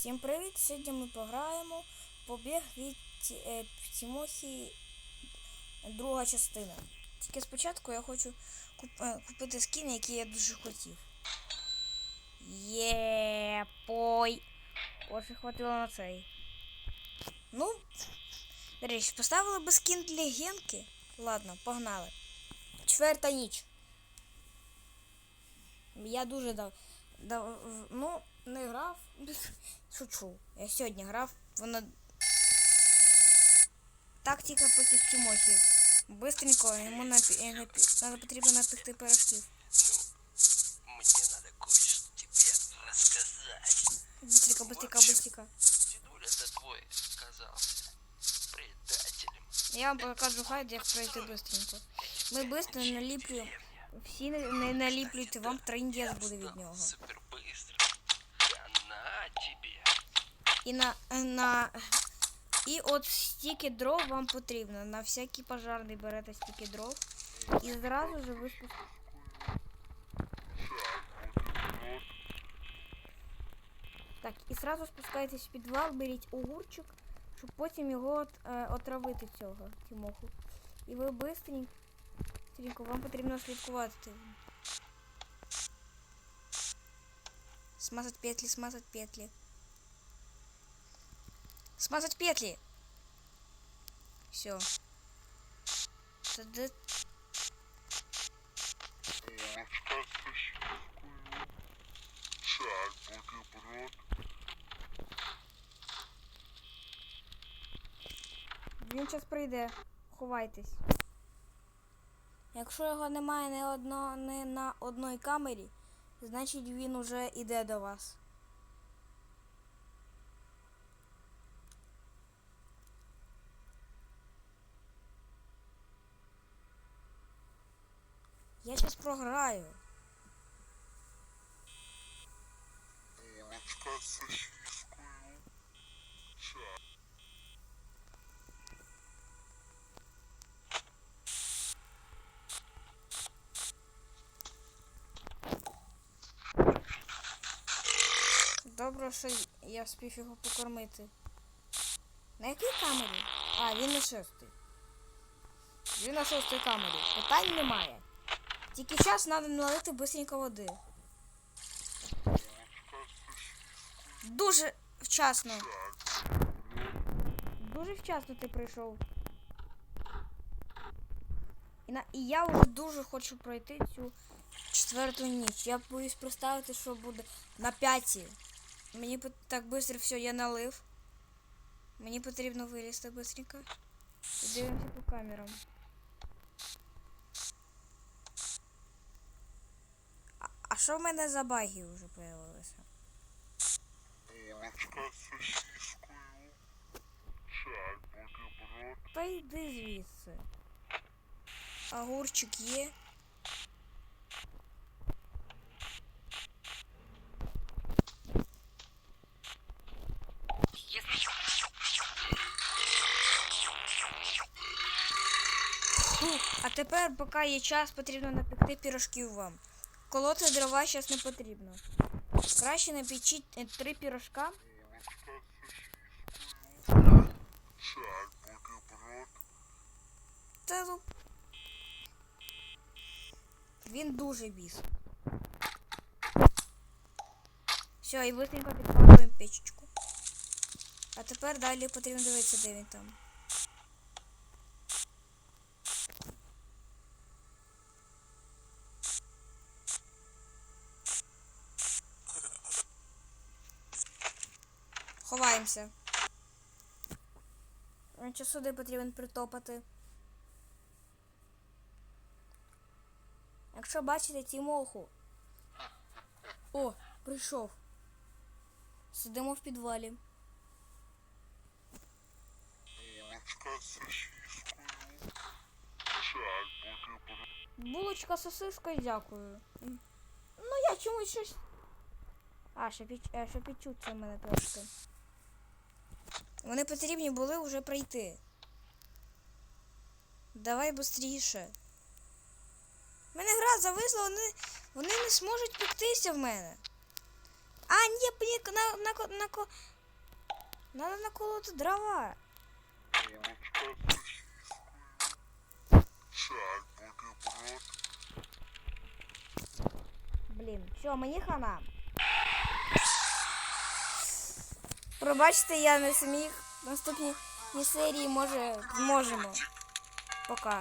Всім привіт! Сьогодні ми пограємо побіг від е, Тімохі друга частина. Тільки спочатку я хочу куп, е, купити скін, який я дуже хотів. Є пой. Ось хватило на цей. Ну, до речі, поставили би скін для Генки. Ладно, погнали. Четверта ніч. Я дуже дав, дав ну, не грав. Шучу. Я сьогодні грав. Вона. Тактика проти Тимохи. Быстренько йому напі... е, напі... Надо потрібно напекти пирожків. Мне надо кое-что тебе рассказать. Быстренько, быстренько, быстренько. Дедуля-то твой оказался предателем. Я вам покажу гайд, як пройти быстренько. Ми быстро наліплюємо. Всі не, не наліплюйте, вам трендець буде від нього. І на, на і от стільки дров вам потрібно. На всякий пожарний берете стільки дров. І зразу же ви Так, і зразу спускайтесь в підвал, беріть огурчик, щоб потім його от, е, отравити цього Тимоху. І ви бистренько, бистренько, вам потрібно слідкувати. Смазать петлі, смазать петлі. Смазать петли. Все. Він час прийде. Ховайтесь. Якщо його немає ні, одно, ні на одній камері, значить він уже іде до вас. Я зараз програю. булочка з сосискою, чай. Добре, що я встиг його покормити. На якій камері? А, він на шостій. Він на шостій камері. Питань немає. Тільки час треба налити быстренько води. Дуже вчасно. Дуже вчасно ти прийшов. І, на... і я вже дуже хочу пройти цю четверту ніч. Я боюсь представити, що буде на п'ятій. Мені так швидко все, я налив. Мені потрібно вилізти швидко. Дивимося по камерам. А, а що в мене за баги вже появилися? булочка з сосискою, чай, бутерброд, Та йди звідси. Огурчик є. А тепер, поки є час, потрібно напекти пірожків вам. Колоти дрова зараз не потрібно. Краще напечіть е, три пірожка. ну. Він дуже біс. Все, і быстренько підпалюємо печечку. А тепер далі потрібно дивитися, де він там. Ховаємося. Чи сюди потрібно притопати. Якщо бачите Тімоху. О, прийшов. Сидимо в підвалі. булочка з сосискою, Булочка з сосискою, дякую. Ну я чомусь щось. А, ще піч... е, ще підчуться в мене трошки. Вони потрібні були вже пройти. Давай швидше. Мене гра зависла, вони, вони не зможуть пектися в мене. А, ні, мені на, на, на, Надо наколоти дрова. Блін, що, мені хана. Пробачте, я не зміг. В наступній серії може зможемо. Пока.